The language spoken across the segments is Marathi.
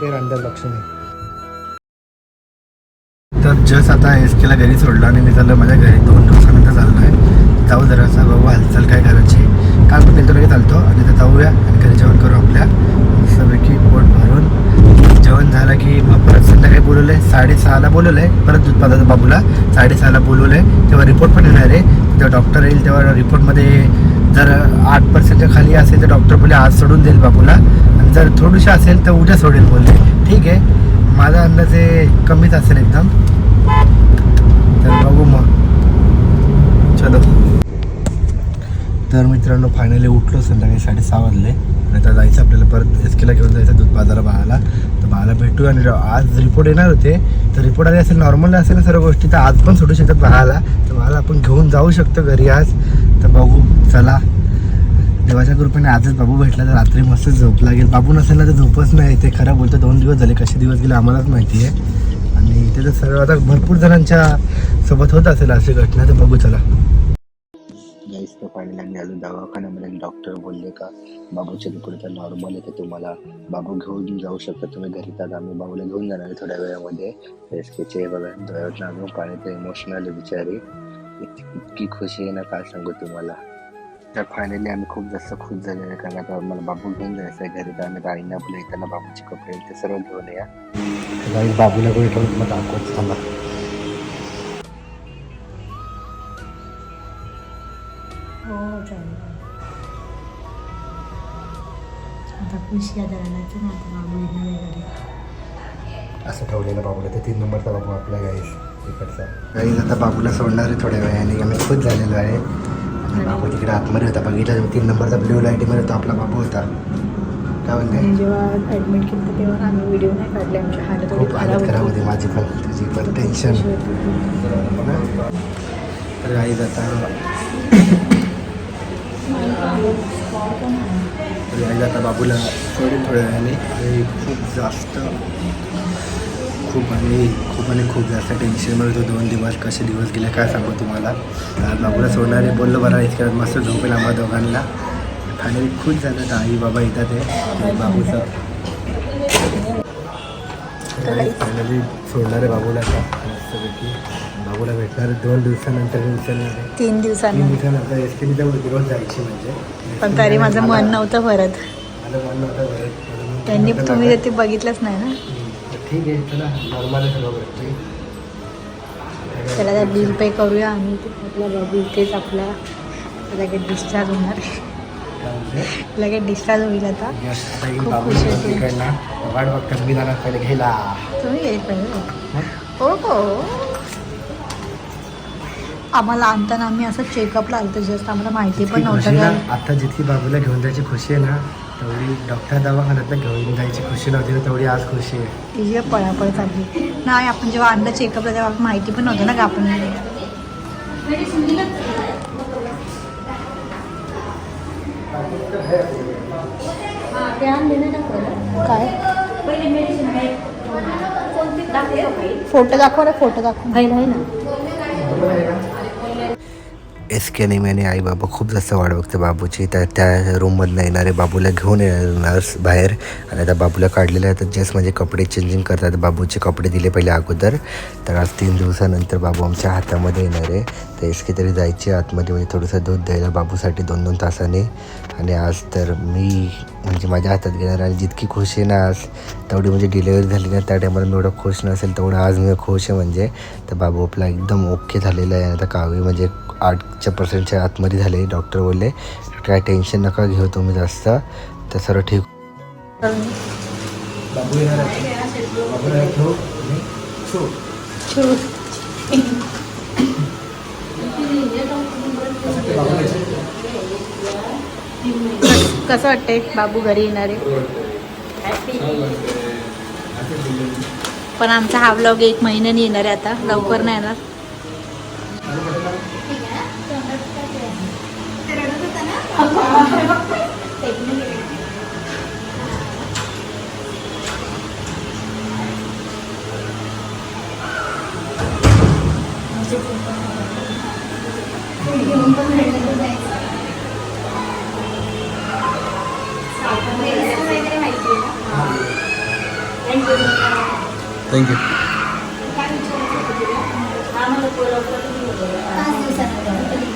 पेर अंदर लक्ष्मी तर जस्ट आता एस केला घरी सोडला आणि मी चाललं माझ्या घरी दोन दिवसानंतर चाललो आहे जाऊ जरासा बाबा हालचाल काय करायची. काल पण नेतो लगेच चालतो आणि तर जाऊया आणि घरी जेवण करू आपल्या. सगळी पोट भरून. जेवण झालं की मग परत संध्याकाळी बोलवलं आहे साडेसहाला बोलवलं आहे परत दुधपादाचा बाबूला साडेसहाला बोलवलं आहे तेव्हा रिपोर्ट पण येणार आहे. तेव्हा डॉक्टर येईल तेव्हा रिपोर्टमध्ये जर आठ पर्सेंटच्या खाली असेल तर डॉक्टर बोले आज सोडून देईल बाबूला. जर थोडीशी असेल तर उद्या सोडेल बोलले. ठीक आहे. माझा अंदाजे कमीच असेल एकदम. तर बघू मग. चलो. तर मित्रांनो फायनली उठलो संध्याकाळी साडेसहा वाजले. आणि आता जायचं आपल्याला परत एस केला घेऊन जायचं दूध बाजारा बाळाला तर बाळाला भेटू आणि आज रिपोर्ट येणार होते. तर रिपोर्ट आले असेल नॉर्मल असेल ना सर्व गोष्टी तर आज पण सोडू शकतात बाळाला तर बाळाला आपण घेऊन जाऊ शकतो घरी आज. तर बघू. चला. देवाच्या कृपेने आजच बाबू भेटला तर रात्री मस्त झोप लागेल. बाबू नसेल ना तर झोपच नाही. ते खरं बोलतो दोन दिवस झाले कसे दिवस गेले आम्हालाच माहिती आहे. आणि ते तर सर्व आता भरपूर जणांच्या सोबत होत असेल अशी घटना तर बघू चला. गाईस तर फायनल दवाखान्यामध्ये डॉक्टर बोलले का बाबूचे रिपोर्ट तर नॉर्मल आहे तर तुम्हाला बाबू घेऊन जाऊ शकता. तुम्ही घरी तर आम्ही बाबूला घेऊन जाणार आहे थोड्या वेळामध्ये. एस बघा डोळ्यात लागून पाणी तर इमोशनल विचारी बिचारी. इतकी खुशी आहे ना काय सांगू तुम्हाला. तर फायनली आम्ही खूप जास्त खुश झालेलो आहे कारण आता मला बाबू घेऊन जायचं आहे घरी तर आम्ही राईंना बोलू येताना बाबूचे कपडे ते सर्व घेऊन या गाई बाबूला कुठे ठेवून मग दाखवत हो चालेल आता खुशी आता रडायचं ना आता बाबू येणार असं ठेवलेलं बाबूला ते तीन नंबरचा बाबू आपला गाईस इकडचा. गाईस आता बाबूला सोडणार आहे थोड्या वेळाने. आम्ही खुश झालेलो आहे. बाबू तिकडे आतमध्ये होता. बघितलं तीन नंबरचा ब्ल्यू लाईटीमध्ये होता. आपला बाबू होता. काय म्हणते? जेव्हा ॲडमिट केलं तेव्हा आम्ही व्हिडिओ नाही काढले. आमची हालत खूप हालत खराब होती माझी पण. तुझी पण टेन्शन तर तर गाईज आता बाबूला सोडून थोड्या वेळाने. आणि खूप जास्त खूप आणि खूप आणि खूप जास्त टेन्शनमध्ये होतो. दोन दिवस कसे दिवस गेले काय सांगू तुम्हाला? आज बाबूला सोडणारे बोललो बरं इतक्या मस्त झोपेल आम्हा दोघांना. फायनली खुश झालं तर आई बाबा येतात आहे. बाबूचं. फायनली सोडणार आहे बाबूला मस्तपैकी. बाबूला भेटणार दोन दिवसानंतर विचारणार तीन तीन दिवसांनी दिवसानंतर एस तर रोज जायची म्हणजे. पण तरी माझं मन नव्हतं भरत. माझं मन नव्हतं मन त्यांनी तुम्ही. ते बघितलंच नाही ना? ठीक आहे चला. नॉर्मल सर्व गोष्टी त्या बिल पे करूया आणि आपला बाबू इथेच आपला लगेच डिस्चार्ज होणार? लगेच डिस्चार्ज होईल आता. खूप खुश वाट मी जाणार पहिले घ्यायला. तुम्ही येईल मग? हो हो. आम्हाला आणताना आम्ही असं चेकअपला आलतो जस्ट आम्हाला माहिती पण नव्हतं आता जितकी बाबूला घेऊन जायची खुशी आहे ना तेवढी डॉक्टर दवाखान्यात घेऊन जायची खुशी नव्हती ना तेवढी आज खुशी आहे. तिची पळापळ चालली नाही आपण जेव्हा आणलं चेकअपला तेव्हा माहिती पण नव्हतं ना का आपण. काय? फोटो दाखवा ना फोटो दाखवा. ना. एस के नेमी आणि आई बाबा खूप जास्त वाट बघते बाबूची. त्या त्या रूममधनं येणारे बाबूला घेऊन येणार नर्स बाहेर. आणि आता बाबूला काढलेलं आहे तर जस्ट म्हणजे कपडे चेंजिंग करतात. बाबूचे कपडे दिले पहिले अगोदर. तर आज तीन दिवसानंतर बाबू आमच्या हातामध्ये येणार आहे. तर एस के तरी जायचे आतमध्ये म्हणजे थोडंसं दूध द्यायला बाबूसाठी दोन दोन तासाने. आणि आज तर मी म्हणजे माझ्या हातात घेणार आणि जितकी खुश आहे ना आज तेवढी म्हणजे डिलेवरी झाली ना त्या टायमाला मी एवढं खुश नसेल तेवढं आज मी खुश आहे म्हणजे. तर बाबू आपला एकदम ओके झालेला आहे. आता कावी म्हणजे आठ आठच्या पर्सेंटच्या आतमध्ये झाले. डॉक्टर बोलले काय टेन्शन नका घेऊ तुम्ही जास्त. तर सर्व ठीक बाबू येणार कसं वाटतंय? बाबू घरी येणारे पण आमचा हा व्लॉग एक महिन्याने येणार आहे आता. लवकर नाही येणार. ติดนี่ थैंक यू पाच दिवसानंतर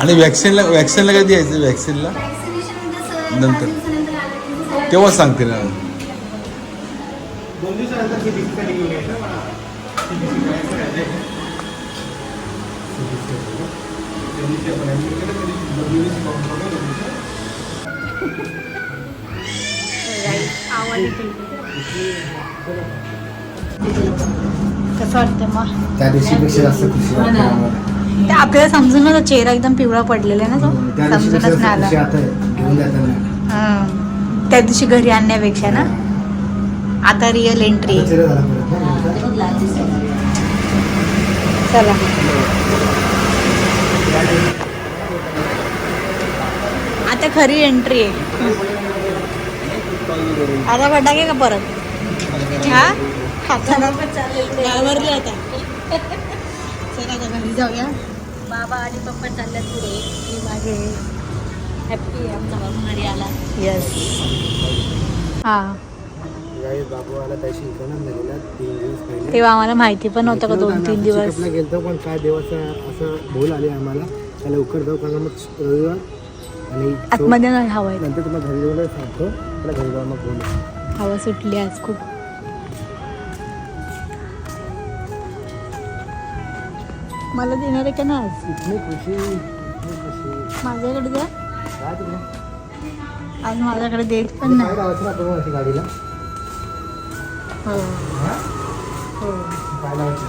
आणि वॅक्सिनला वॅक्सिनला कधी यायचं वॅक्सिनला नंतर. तेव्हा सांगते ना. दोन ती ती. ती. कसं वाटतं मग त्या दिवशीपेक्षा जास्त खुशी वाटते आम्हाला. ते आपल्याला समजून नव्हतं चेहरा एकदम पिवळा पडलेला आहे ना तो त्या समजूनच नाही खुशी आला आता घेऊन जाताना हं. त्या दिवशी घरी आणण्यापेक्षा ना आता रिअल एंट्री आता चेहरा झाला परत ना नंतर. चला आता खरी एंट्री आहे आता फटाके का परत हा घाबरले आता. चला आता घरी जाऊया. बाबा आणि पप्पा चालल्यात पुढे. मी मागे हॅप्पी आमचा बाबा घरी आला. येस हा. गाई बाबू आला त्याशी इकडनं झालेला तीन दिवस पहिले. तेव्हा आम्हाला माहिती पण नव्हतं का दोन तीन दिवस? गेलतो पण काय देवाचं असं भूल आली आम्हाला. त्या लवकर जाऊ कारण मग रविवार. आणि आतमध्ये हवा आहे नंतर तुम्हाला घरी जाऊन सांगतो. घरी जाऊन मग बोलू. हवा सुटली आज खूप. मला देणार आहे का ना आज? इतनी खुशी इतनी खुशी. माझ्याकडे द्या. काय तुला आज माझ्याकडे देत पण काय नाही. अशी गाडीला? हो. हा? हो. काय लावायचं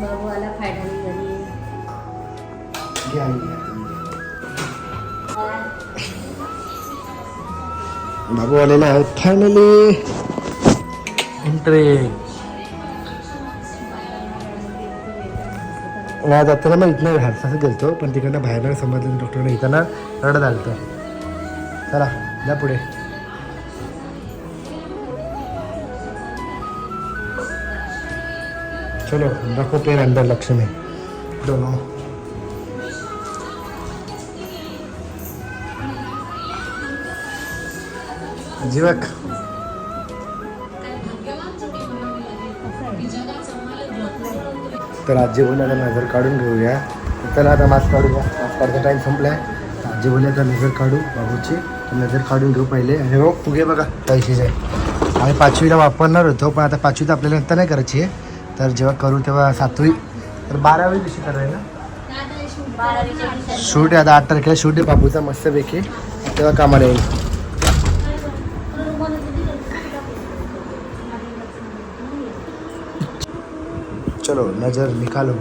बाबू आला फायनली घरी. घ्या आणि घ्या तुम्ही घ्या. बाबू आलेला आहे फायनली एंट्री नाही जाताना मग इथनं हारसाच गेलतो पण तिकडनं बाहेर समजलं डॉक्टरने येताना रडत आलतं. चला जा पुढे. चलो रखो पेन अंदर लक्ष्मी दोनों जीवक तर आजी बोलल्या आता नजर काढून घेऊया. तर चला आता मास्क काढूया. मास्क काढायचा टाईम संपलाय. तर आजी बोलल्या आता नजर काढू बाबूची. तर नजर काढून घेऊ पहिले. आणि हो फुगे बघा पैसेच आहे आम्ही पाचवीला वापरणार होतो पण आता पाचवीत आपल्याला नंतर नाही करायची आहे. तर जेव्हा करू तेव्हा सातवी. तर बारावी दिवशी करायला शूट आहे आता आठ तारखेला. शूट आहे बाबूचा मस्तपैकी. तेव्हा कामाला येईल. चलो नजर निकालो।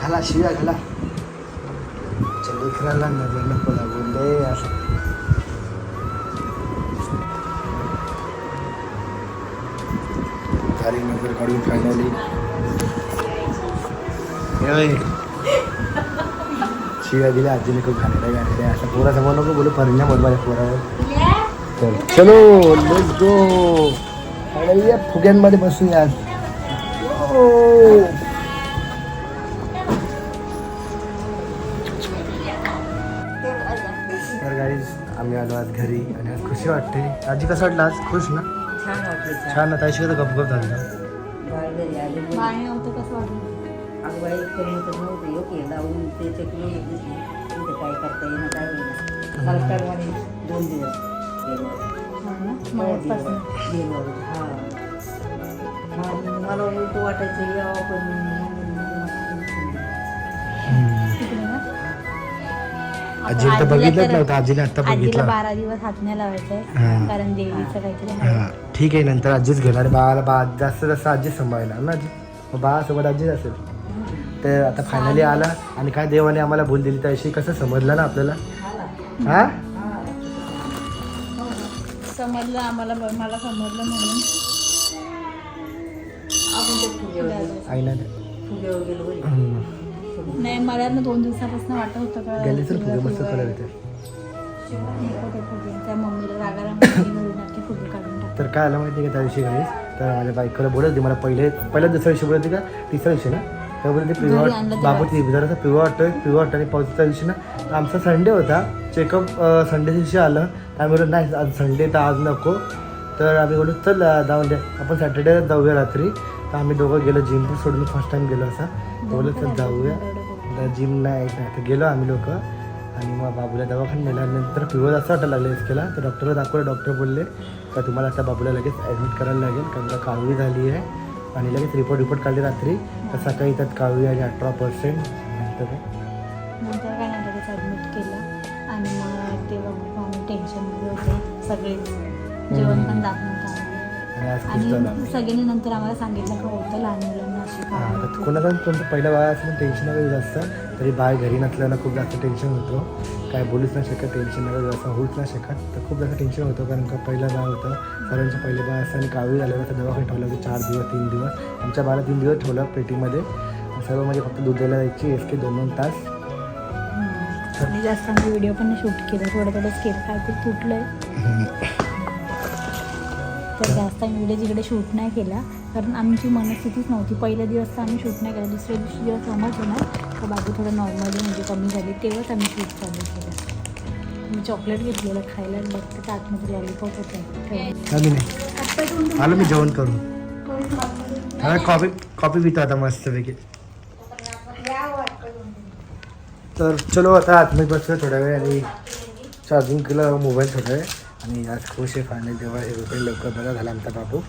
घाला शिव्या घाला। चलो लेकराला नजर नको लागून दे असं. झाली नजर काढून फायनली शिव्या दिल्या आजीने खूप घालेल्या घालेल्या असं पोरासमोर नको बोलू परिणाम होत माझ्या पोरावर. चल. चलो लेट्स गो फायनली या फुग्यांमध्ये बसूया. आज. तर गाईज आम्ही आलो आज घरी आणि आज खुशी वाटते. आजी कसं वाटलं आज? खुश ना? छान वाटलं छान ना ताईशी तर गपगप झालं बाय घरी आले बाय नव्हतं कसं वाटलं? अगं बाई पर्यंत नव्हते ओके लावून ते चकली दिसली. तिथे काय करता काय होईना. दोन दिवस गेलो. हो ना? हो. गेलो. हा. हा मला उलट वाटायचं यावं पण आजीला तर बघितलंच नव्हतं. आजीने आत्ता आजीला बघितलं. बारा दिवस हात नाही हा. कारण देवीचं काहीतरी आहे. हा. ठीक आहे नंतर आजीच घेणार. बाळाला बा जास्त जास्त आजी सांभाळणार ना आजी? मग बाळासोबत आजीच असेल. तर आता फायनली आला. आणि काय देवाने आम्हाला भूल दिली त्याविषयी कसं समजलं ना आपल्याला? हा? समजलं आम्हाला मला समजलं म्हणून. आपण ते होय. हम्म. नाही मला ना दोन दिवसापासून वाटत होतं का फुगे मस्त कलर. येते. नको ते फुगे. त्या मम्मीला रागाला घरून नक्की फुगे काढून टाक तर काय आलं माहिती का त्या दिवशी घरीच तर माझ्या बायकोला बोलत होती मला पहिले पहिल्या दुसऱ्या दिवशी बोलत होती का? तिसऱ्या दिवशी ना? बोलते घरी पिवळा आणलं तेव्हा. बाबू ती जरासा पिवळा वाटतोय पिवळा वाटतं आणि पावसाच्या दिवशी ना आमचा संडे होता. चेकअप संडे दिवशी आलं. बोललो नाही आज संडे तर आज नको. तर आम्ही बोललो चल जाऊन दे. आपण सॅटर्डे जाऊया रात्री. तर आम्ही दोघं गेलो जिम पण सोडून फर्स्ट टाइम गेलो असा. तर जाऊया. तर जिम नाही तर गेलो आम्ही लोक. आणि मग बाबूला दवाखान्यात नेल्यानंतर पिवळ असं वाटायला लागलं इसकेला. तर डॉक्टरला दाखवलं. डॉक्टर बोलले का तुम्हाला आता बाबूला लगेच ॲडमिट करायला लागेल. कारण का कावळी झाली आहे. आणि लगेच रिपोर्ट रिपोर्ट काढली रात्री. तर सकाळी त्यात कावळी आली अठरा पर्सेंट नंतर आणि झालं सगळ्यांनी नंतर आम्हाला सांगितलं का होतं लहान मुलांना अशी. कोणाचा तुमचं पहिलं बाळ असलं टेन्शन वगैरे जास्त तरी बाळ घरी नसल्यानं खूप जास्त टेन्शन होतं. काय बोलूच नाही शकत टेन्शन वगैरे जास्त होऊच नाही शकत. तर खूप जास्त टेन्शन होतं कारण का पहिलं बाळ होतं. सर्वांचं पहिलं बाळ असतं आणि कावळी झाल्यावर तर दवाखान्यात ठेवलं होतं चार दिवस तीन दिवस. आमच्या बाळाला तीन दिवस ठेवलं पेटीमध्ये. सर्व म्हणजे फक्त दूध द्यायला जायची एस के दोन दोन तास. जास्त आम्ही व्हिडिओ पण शूट केलं थोडं थोडं स्केल काय ते तुटलंय तर आम्ही व्हिडिओ तिकडे शूट नाही केला. कारण आमची मनस्थितीच नव्हती. पहिल्या दिवस तर आम्ही शूट नाही केला. दुसऱ्या दिवशी जेव्हा समजलं ना तर बाकी थोडं नॉर्मली म्हणजे कमी झाली. तेव्हाच आम्ही शूट चालू केलं. मी चॉकलेट घेतलेलं खायला आणि बघते तर आतमध्ये लॉलीपॉप होतं. नाही आलो मी जेवण करून. हा कॉफी कॉफी पितो आता मस्तपैकी. तर चलो आता आतमध्ये बसलो थोड्या वेळ आणि चार्जिंग केलं मोबाईल थोडा वेळ आणि आज खुश आहे फायनल तेव्हा हे रुपये लवकर बरा झाला आमचा बाबू.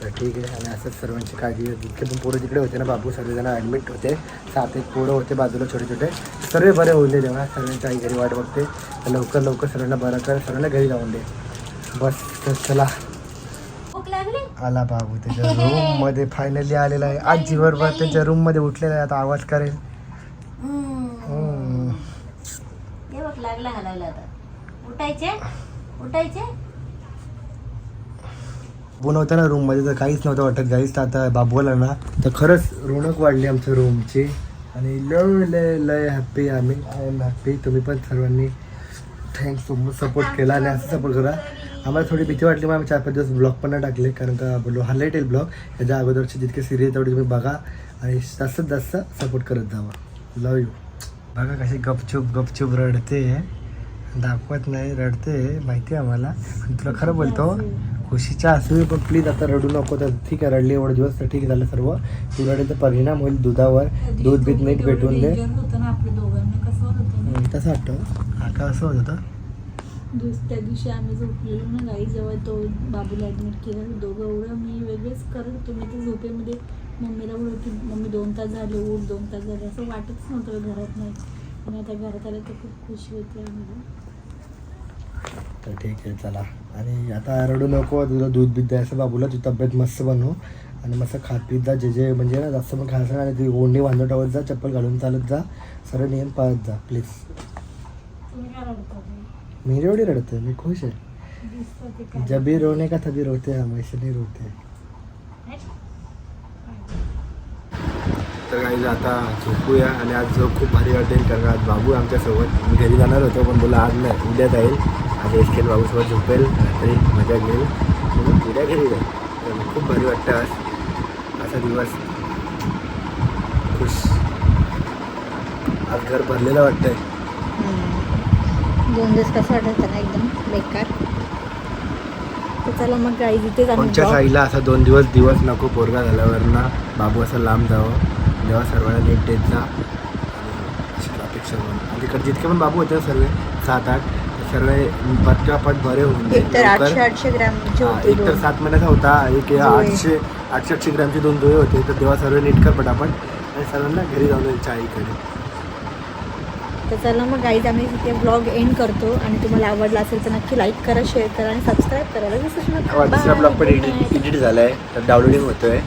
तर ठीक आहे आणि असंच सर्वांची काळजी. जितके पण पोरं तिकडे होते ना बाबू सर्वजण ॲडमिट होते. सात एक पोरं होते बाजूला छोटे छोटे. सर्व बरे होईल तेव्हा. सर्वांची आई घरी वाट बघते. तर लवकर लवकर सर्वांना बरं कर सर्वांना घरी जाऊन दे. बस तर चला. आला बाबू त्याच्या रूममध्ये फायनली आलेला आहे. आजी बरोबर त्याच्या रूममध्ये उठलेला आहे. आता आवाज करेल. उठायचे? उठायचे? बनवता ना रूममध्ये तर काहीच नव्हतं वाटत. काहीच आता बाबूला ना तर खरंच रोनक वाढली आमच्या रूमची आणि लय लय लय हॅप्पी आम्ही. आय एम हॅप्पी तुम्ही पण सर्वांनी थँक्स तुमचं सपोर्ट केला आणि असं सपोर्ट करा. आम्हाला थोडी भीती वाटली मग आम्ही चार पाच दिवस ब्लॉग पण टाकले कारण का बोललो हायलाईट येईल ब्लॉग याच्या अगोदरचे जितके सिरियल तेवढे तुम्ही बघा आणि जास्तीत जास्त सपोर्ट करत जावा. लव यू बघा कशी गपचूप गपचूप रडते. दाखवत नाही रडते माहिती आहे आम्हाला. तुला खरं बोलतो खुशीच्या असू पण प्लीज आता रडू नको तर ठीक आहे रडली एवढे दिवस तर ठीक झालं सर्व. तू रडेल तर परिणाम होईल दुधावर दूध बीत नीट भेटून दे. तसं वाटतं. हा का असं होत होतं? त्या दिवशी आम्ही झोपलेलो ना गाई जेव्हा तो बाबूला ॲडमिट केलं. दोघं एवढं मी वेगळेच करत मी तर झोपेमध्ये मम्मीला बोलत मम्मी दोन तास झाले उठ दोन तास झाले. असं वाटतच नव्हतं घरात नाही. आणि आता घरात आलं तर खूप खुशी होते आम्हाला. तर ठीक आहे चला. आणि आता रडू नको तुझं दूध बीत द्यायचं बाबूला तुझी तब्येत मस्त बनवू आणि मस्त खात पीत जा जे जे म्हणजे ना जास्त पण खायचं नाही आणि ती बांधून ठेवत जा चप्पल घालून चालत जा सर्व नियम पाळत जा प्लीज मी एवढी रडते मी खुश आहे. जब रोने का तभी रोते हम ऐसे नहीं रोते. तर काही आता झोपूया आणि आज झोप खूप भारी वाटेल कारण आज बाबू आमच्यासोबत. मी घरी जाणार होतो पण बोला आज नाही उद्या जाईल आज एसकेल बाबूसोबत झोपेल रात्री मजा घेईल. म्हणून उद्या घरी जाईल. तर खूप भारी वाटतं आज. असा दिवस. खुश. आज घर भरलेलं वाटतंय. दोन दिवस कसं वाटत ना एकदम? बेकार. तर चला मग गाई आमच्या vlog- साईला असा दोन दिवस दिवस नको पोरगा झाल्यावर ना बाबू असं लांब जावं. जेव्हा सर्वांना नीट देत जा म्हणून आणि तिकडे जितके पण बाबू होते सर्व सात आठ सर्व पटकापट बरे होऊन. एक तर. सात महिन्याचा होता एक. आठशे आठशे आठशे ग्रॅमचे दोन दोहे होते तर तेव्हा सर्व नीट कर पटापट आणि सर्वांना घरी जाऊन यायच्या आईकडे तर चला मग गाईज आम्ही तिथे ब्लॉग एंड करतो आणि तुम्हाला आवडला असेल तर नक्की लाईक करा शेअर करा आणि सबस्क्राईब करायला विसरू नका दुसरा. ब्लॉग पण. एडिट एडिट झालाय तर डाउनलोडिंग होतोय